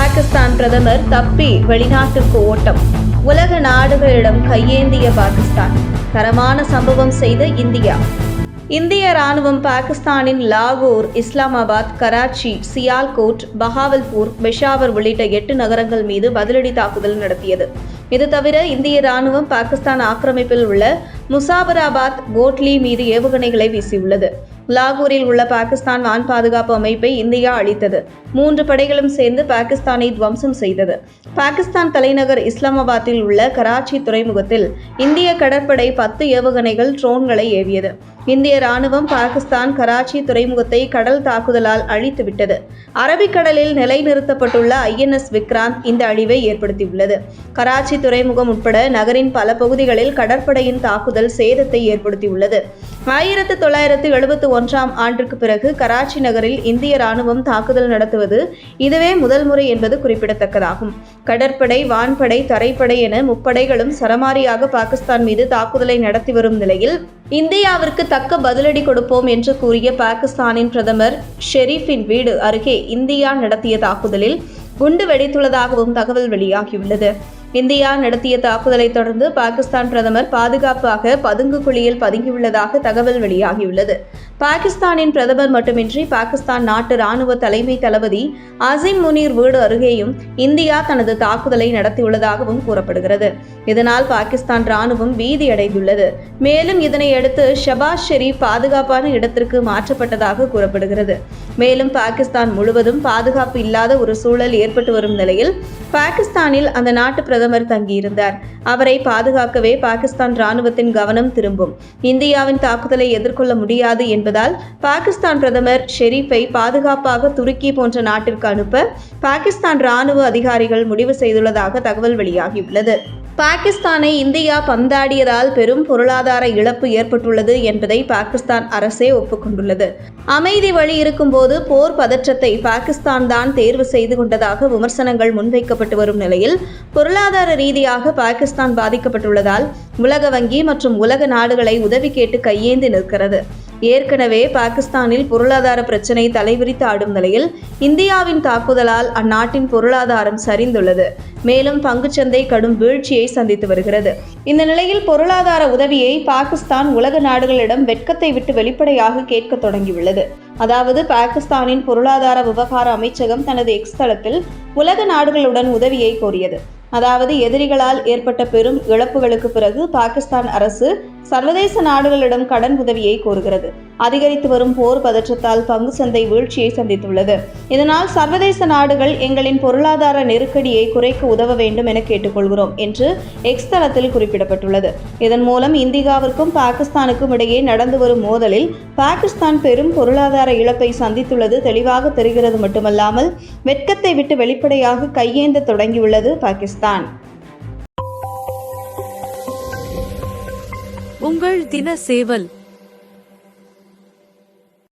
பாகிஸ்தான் பிரதமர் தப்பி வெளிநாட்டுக்கு ஓட்டம். உலக நாடுகளிடம் கையேந்திய பாகிஸ்தான். தரமான சம்பவம் செய்த இந்தியா. இந்திய ராணுவம் பாகிஸ்தானின் லாகூர் இஸ்லாமாபாத் கராச்சி சியால்கோட் பஹாவல்பூர் பெஷாவர் உள்ளிட்ட எட்டு நகரங்கள் மீது பதிலடி தாக்குதல் நடத்தியது. இது தவிர இந்திய ராணுவம் பாகிஸ்தான் ஆக்கிரமிப்பில் உள்ள முசாபராபாத் கோட்லி மீது ஏவுகணைகளை வீசியுள்ளது. லாகூரில் உள்ள பாகிஸ்தான் வான் பாதுகாப்பு அமைப்பை இந்தியா அழித்தது. மூன்று படைகளும் சேர்ந்து பாகிஸ்தானை துவம்சம் செய்தது. பாகிஸ்தான் தலைநகர் இஸ்லாமாபாத்தில் உள்ள கராச்சி துறைமுகத்தில் இந்திய கடற்படை பத்து ஏவுகணைகள் ட்ரோன்களை ஏவியது. இந்திய ராணுவம் பாகிஸ்தான் கராச்சி துறைமுகத்தை கடல் தாக்குதலால் அழித்துவிட்டது. அரபிக்கடலில் நிலைநிறுத்தப்பட்டுள்ள ஐஎன்எஸ் விக்ராந்த் இந்த அழிவை ஏற்படுத்தியுள்ளது. கராச்சி துறைமுகம் உட்பட நகரின் பல பகுதிகளில் கடற்படையின் தாக்குதல் சேதத்தை ஏற்படுத்தியுள்ளது. ஆயிரத்து தொள்ளாயிரத்து எழுபத்து ஒன்றாம் ஆண்டிற்கு பிறகு கராச்சி நகரில் இந்திய ராணுவம் தாக்குதல் நடத்துவது இதுவே முதல் முறை என்பது குறிப்பிடத்தக்கதாகும். கடற்படை வான்படை தரைப்படை என முப்படைகளும் சரமாரியாக பாகிஸ்தான் மீது தாக்குதலை நடத்தி வரும் நிலையில் இந்தியாவிற்கு தக்க பதிலடி கொடுப்போம் என்று கூறிய பாகிஸ்தானின் பிரதமர் ஷெரீஃபின் வீடு அருகே இந்தியா நடத்திய தாக்குதலில் குண்டு வெடித்துள்ளதாகவும் தகவல் வெளியாகியுள்ளது. இந்தியா நடத்திய தாக்குதலை தொடர்ந்து பாகிஸ்தான் பிரதமர் பாதுகாப்பாக பதுங்கு குழியில் பதுங்கியுள்ளதாக தகவல் வெளியாகியுள்ளது. பாகிஸ்தானின் பிரதமர் மட்டுமின்றி பாகிஸ்தான் நாட்டு ராணுவ தலைமை தளபதி அசிம் முனீர் வீடு அருகேயும் இந்தியா தனது தாக்குதலை நடத்தியுள்ளதாகவும் கூறப்படுகிறது. இதனால் பாகிஸ்தான் ராணுவம் பீதியடைந்துள்ளது மேலும் இதனையடுத்து ஷபாஸ் ஷெரீப் பாதுகாப்பான இடத்திற்கு மாற்றப்பட்டதாக கூறப்படுகிறது. மேலும் பாகிஸ்தான் முழுவதும் பாதுகாப்பு இல்லாத ஒரு சூழல் ஏற்பட்டு வரும் நிலையில் பாகிஸ்தானில் அந்த நாட்டு பிரதமர் தங்கியிருந்தார். அவரை பாதுகாக்கவே பாகிஸ்தான் ராணுவத்தின் கவனம் திரும்பும். இந்தியாவின் தாக்குதலை எதிர்கொள்ள முடியாது என்பதால் பாகிஸ்தான் பிரதமர் ஷெரீஃபை பாதுகாப்பாக துருக்கி போன்ற நாட்டிற்கு அனுப்ப பாகிஸ்தான் ராணுவ அதிகாரிகள் முடிவு செய்துள்ளதாக தகவல் வெளியாகியுள்ளது. பாகிஸ்தானை இந்தியா பந்தாடியதால் பெரும் பொருளாதார இழப்பு ஏற்பட்டுள்ளது என்பதை பாகிஸ்தான் அரசே ஒப்புக்கொண்டுள்ளது. அமைதி வழி இருக்கும்போது போர் பதற்றத்தை பாகிஸ்தான் தான் தேர்வு செய்து கொண்டதாக விமர்சனங்கள் முன்வைக்கப்பட்டு வரும் நிலையில் பொருளாதார ரீதியாக பாகிஸ்தான் பாதிக்கப்பட்டுள்ளதால் உலக வங்கி மற்றும் உலக நாடுகளை உதவி கேட்டு கையேந்தி நிற்கிறது. ஏற்கனவே பாகிஸ்தானில் பொருளாதார பிரச்சினை தலைவிரித்து ஆடும் நிலையில் இந்தியாவின் தாக்குதலால் அந்நாட்டின் பொருளாதாரம் சரிந்துள்ளது. மேலும் பங்குச்சந்தை கடும் வீழ்ச்சியை சந்தித்து வருகிறது. இந்த நிலையில் பொருளாதார உதவியை பாகிஸ்தான் உலக நாடுகளிடம் வெட்கத்தை விட்டு வெளிப்படையாக கேட்க தொடங்கியுள்ளது. அதாவது பாகிஸ்தானின் பொருளாதார விவகார அமைச்சகம் தனது எக்ஸ் தளத்தில் உலக நாடுகளுடன் உதவியை கோரியது. அதாவது எதிரிகளால் ஏற்பட்ட பெரும் இழப்புகளுக்கு பிறகு பாகிஸ்தான் அரசு சர்வதேச நாடுகளிடம் கடன் உதவியை கோருகிறது. அதிகரித்து வரும் போர் பதற்றத்தால் பங்கு சந்தை வீழ்ச்சியை சந்தித்துள்ளது. இதனால் சர்வதேச நாடுகள் எங்களின் பொருளாதார நெருக்கடியை குறைக்க உதவ வேண்டும் என கேட்டுக்கொள்கிறோம் என்று எக்ஸ் தளத்தில் குறிப்பிடப்பட்டுள்ளது. இதன் மூலம் இந்தியாவிற்கும் பாகிஸ்தானுக்கும் இடையே நடந்து வரும் மோதலில் பாகிஸ்தான் பெரும் பொருளாதார இழப்பை சந்தித்துள்ளது தெளிவாக தெரிகிறது மட்டுமல்லாமல் வெட்கத்தை விட்டு வெளிப்படையாக கையேந்த தொடங்கியுள்ளது பாகிஸ்தான். பாகிஸ்தான் உங்கள் தின சேவல்